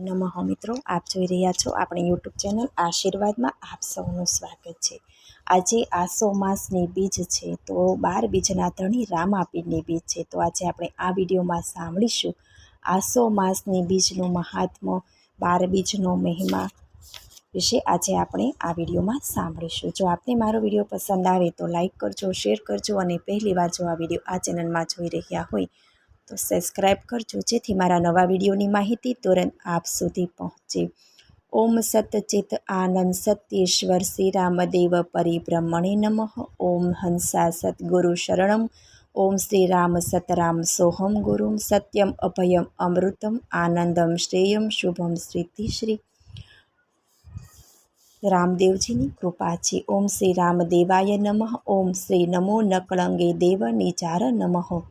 નમઃ મિત્રો, આપ જોઈ રહ્યા છો આપણી યુટ્યુબ ચેનલ આશીર્વાદમાં આપ સૌનું સ્વાગત છે. આજે આસો માસની બીજ છે, તો બાર બીજના ધણી રામાપીરની બીજ છે. તો આજે આપણે આ વિડીયોમાં સાંભળીશું આસો માસની બીજનું મહાત્મ્ય, બાર બીજનો મહિમા વિશે આજે આપણે આ વિડીયોમાં સાંભળીશું. જો આપને મારો વીડિયો પસંદ આવે તો લાઇક કરજો, શેર કરજો અને પહેલી વાર જો આ વીડિયો આ ચેનલમાં જોઈ રહ્યા હોય તો સબસ્ક્રાઈબ કરજો. જેથી મારા નવા વિડીયોની માહિતી તુરંત આપ સુધી પહોંચે. ઓમ સતચિત આનંદ સત્યેશ્વર શ્રી રામદેવ પરિબ્રહ્મણે નમઃ. ઓમ હંસા સદગુરુ શરણમ. ઓમ શ્રી રામ સતરામ સોહમ ગુરુમ. સત્યમ અભયમ અમૃતમ. આનંદમ શ્રેયમ શુભમ શ્રી. રામદેવજીની કૃપા છે. ઓમ શ્રી રામદેવાય નમઃ. ઓમ શ્રી નમો નકળંગે દેવ નિચાર નમઃ.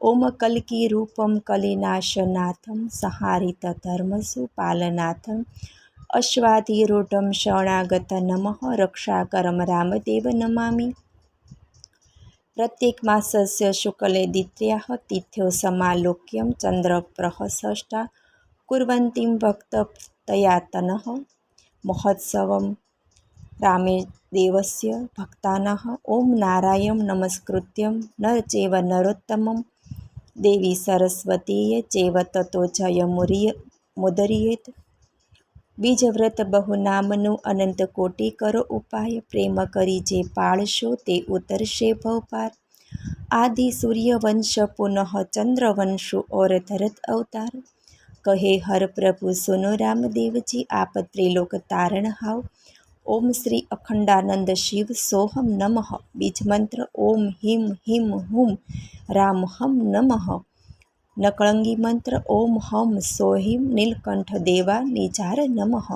ઓમ કલકી રૂપમ કલિનાશનાથમ સહારિત ધર્મસુ પાલનાથમ અશ્વાધિરૂઢમ શરણાગત નમઃ રક્ષાકરમ રામદેવ નમામિ પ્રત્યેક માસસ્ય શુકલે દ્વિતીયાઃ તિથ્યો સમાલોક્યમ ચંદ્રપ્રહસષ્ટા કુર્વંતીમ ભક્ત તયાતનઃ મહોત્સવમ રામે દેવસ્ય ભક્તાનઃ ઓમ નારાયણ નમસ્કૃત્યમ નર ચેવ નરોત્તમમ દેવી સરસ્વતીએ ચેવ તતો જય મુરિય, મુદરિયેત. બીજવ્રત બહુનામનું અનંત કોટી કરો ઉપાય, પ્રેમ કરી જે પાળશો તે ઉતરશે ભવપાર. આદિ સૂર્યવંશ પુનઃ ચંદ્રવંશુ ઓર ધરત અવતાર. કહે હર પ્રભુ, સુનો રામદેવજી, આપ ત્રિલોક તારણ હાવ. ઓમ શ્રી અખંડાનંદ શિવ સોહમ નમઃ. બીજ મંત્ર ઓમ હિમ હિમ હુમ રામ હમ નમઃ. નકળંગી મંત્ર ઓમ હમ સોહિમ નીલકંઠ દેવા નિજાર નમઃ.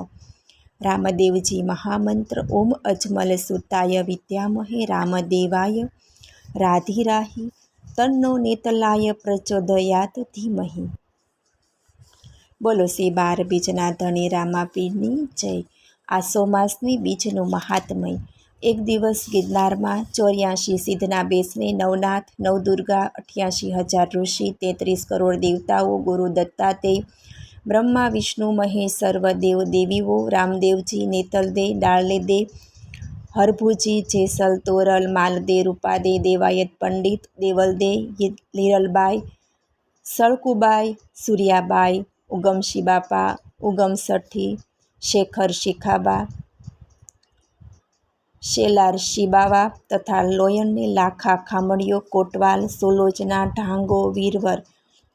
રામદેવજી મહામંત્ર ઓમ અજમલ સુતાય વિદ્યામહે રામદેવાય. રાધિરાહી તન્નો નેતલાય પ્રચોદયાત ધીમહી. બોલો શ્રી બાર બીજના ધણી રામાપીરની જય. આસો માસની બીજનું મહાત્મય. એક દિવસ ગિરનારમાં ચોર્યાસી સિદ્ધના બેસને નવનાથ, નવદુર્ગા અઠ્યાસી હજાર ઋષિ, તેત્રીસ કરોડ દેવતાઓ, ગુરુ દત્તાત્રેય, બ્રહ્મા, વિષ્ણુ, મહેશ, સર્વ દેવ દેવીઓ, રામદેવજી, નેતલદે ડાળલેદે હરભુજી, જેસલ, તોરલ, માલદે, રૂપાદે, દેવાયત પંડિત, દેવલદે લીરલબાઈ, સળકુબાઈ, સૂર્યાબાઈ ઉગમશી બાપા ઉગમ સઠ્ઠી શેખર શિખાબા, શેલાર શિબાવા તથા લોયણને લાખા ખામણીઓ કોટવાલ સોલોજના ઢાંગો, વીરવર,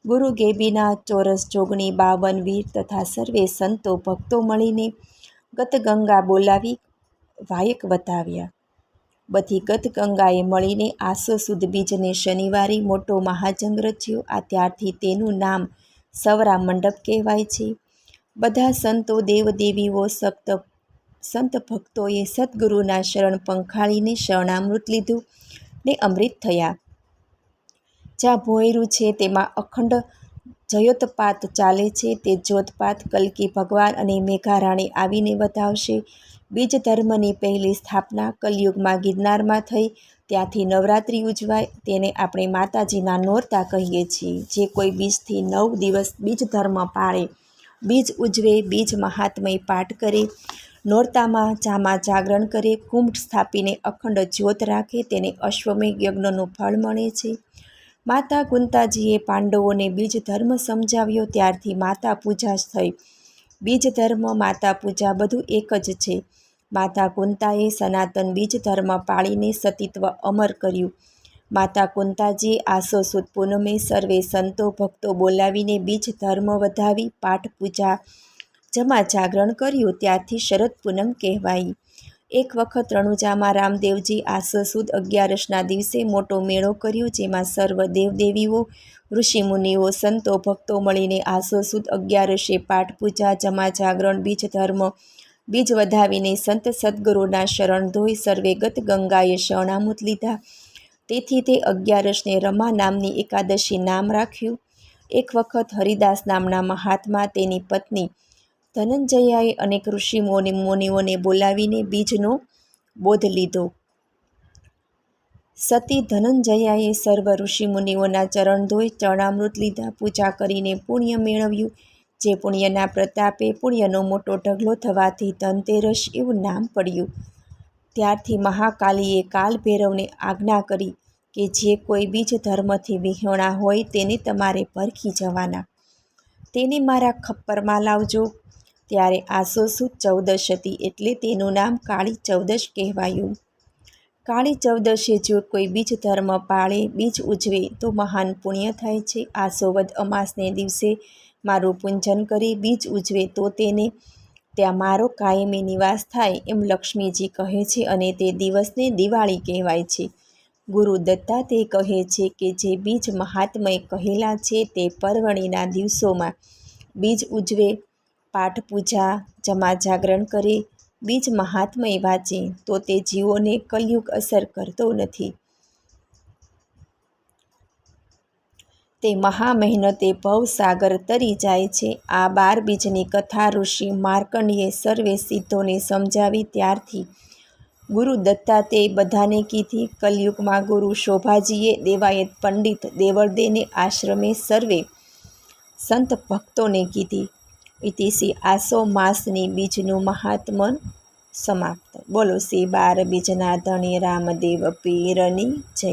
ગુરુ ગેબીના ચોરસ જોગણી, બાવન વીર તથા સર્વે સંતો ભક્તો મળીને ગતગંગા બોલાવી વાયક વતાવ્યા. બધી ગતગંગાએ મળીને આસો સુદ બીજને શનિવારે મોટો મહાજંગ રચ્યો. આ ત્યારથી તેનું નામ સવરા મંડપ કહેવાય છે. બધા સંતો, દેવદેવીઓ, સપ્ત, સંત ભક્તોએ સદગુરુના શરણ પંખાળીને શરણામૃત લીધું ને અમૃત થયા. જ્યાં ભોયરું છે તેમાં અખંડ જયોતપાત ચાલે છે. તે જ્યોતપાત કલકી ભગવાન અને મેઘારાણી આવીને વધાવશે. બીજ ધર્મની પહેલી સ્થાપના કલયુગમાં ગિરનારમાં થઈ. ત્યાંથી નવરાત્રિ ઉજવાય. તેને આપણે માતાજીના નોરતા કહીએ છીએ. જે કોઈ બીજથી નવ દિવસ બીજ ધર્મ પાળે. બીજ ઉજવે, બીજ મહાત્મય પાઠ કરે. નોરતામાં જામાં જાગરણ કરે. કુંભ સ્થાપીને અખંડ જ્યોત રાખે. તેને અશ્વમેઘ યજ્ઞનું ફળ મળે છે. માતા કુંતાજીએ પાંડવોને બીજ ધર્મ સમજાવ્યો. ત્યારથી માતા પૂજા થઈ. બીજ ધર્મ, માતા પૂજા બધું એક જ છે. માતા કુંતાએ સનાતન બીજ ધર્મ પાળીને સતીત્વ અમર કર્યું. માતા કુંતાજી આસો સુદ પૂનમે સર્વે સંતો ભક્તો બોલાવીને બીજ ધર્મ વધાવી, પાઠ પૂજા જમા જાગરણ કર્યું, ત્યારથી શરદ પૂનમ કહેવાઈ. એક વખત રણુજામાં રામદેવજી આસો સુદ અગિયારસના દિવસે મોટો મેળો કર્યો, જેમાં સર્વ દેવદેવીઓ, ઋષિમુનિઓ, સંતો ભક્તો મળીને આસો સુદ અગિયારસે પાઠ પૂજા જમા જાગરણ, બીજ ધર્મ, બીજ વધાવીને સંત સદગુરુના શરણ ધોઈ સર્વે ગત ગંગાએ શરણામૂત લીધા. તેથી તે અગિયારસને રમા નામની એકાદશી નામ રાખ્યું. એક વખત હરિદાસ નામના મહાત્મા તેની પત્ની ધનંજયાએ અનેક ઋષિ મુનિઓને બોલાવીને બીજનો બોધ લીધો. સતી ધનંજયાએ સર્વ ઋષિમુનિઓના ચરણ ધોઈ ચરણામૃત લીધા. પૂજા કરીને પુણ્ય મેળવ્યું. જે પુણ્યના પ્રતાપે પુણ્યનો મોટો ઢગલો થવાથી ધનતેરસ એવું નામ પડ્યું. ત્યારથી મહાકાલીએ કાલભૈરવને આજ્ઞા કરી કે જે કોઈ બીજ ધર્મથી વિહોણા હોય તેને તમારે પરખી જવાના. તેને મારા ખપ્પરમાં લાવજો. ત્યારે આસો સુદ ચૌદશ હતી એટલે તેનું નામ કાળી ચૌદશ કહેવાયું. કાળી ચૌદશે જો કોઈ બીજ ધર્મ પાળે, બીજ ઉજવે, તો મહાન પુણ્ય થાય છે. આસોવદ અમાસને દિવસે મારું પૂજન કરી બીજ ઉજવે, તો તેને ત્યાં મારો કાયમી નિવાસ થાય એમ લક્ષ્મીજી કહે છે અને તે દિવસને દિવાળી કહેવાય છે. ગુરુ દત્તાતે કહે છે કે જે બીજ મહાત્મય કહેલા છે તે પરવણીના દિવસોમાં બીજ ઉજવે, પાઠ પૂજા, જમા જાગરણ કરે, બીજ મહાત્મય વાંચે તો તે જીવોને કલયુગ અસર કરતો નથી. તે મહામહેનતે ભવસાગર તરી જાય છે. આ બાર બીજની કથા ઋષિ માર્કંડીએ સર્વે સિદ્ધોને સમજાવી ત્યારથી ગુરુ દત્તાતે બધાને કીધી, કલયુગમાં ગુરુ શોભાજીએ દેવાયત પંડિત દેવળદેને આશ્રમે સર્વે સંત ભક્તોને કીધી. ઇતિશ્રી આસો માસની બીજનું મહાત્મન સમાપ્ત. બોલો શ્રી બાર બીજના ધણી રામદેવ પીરની જય.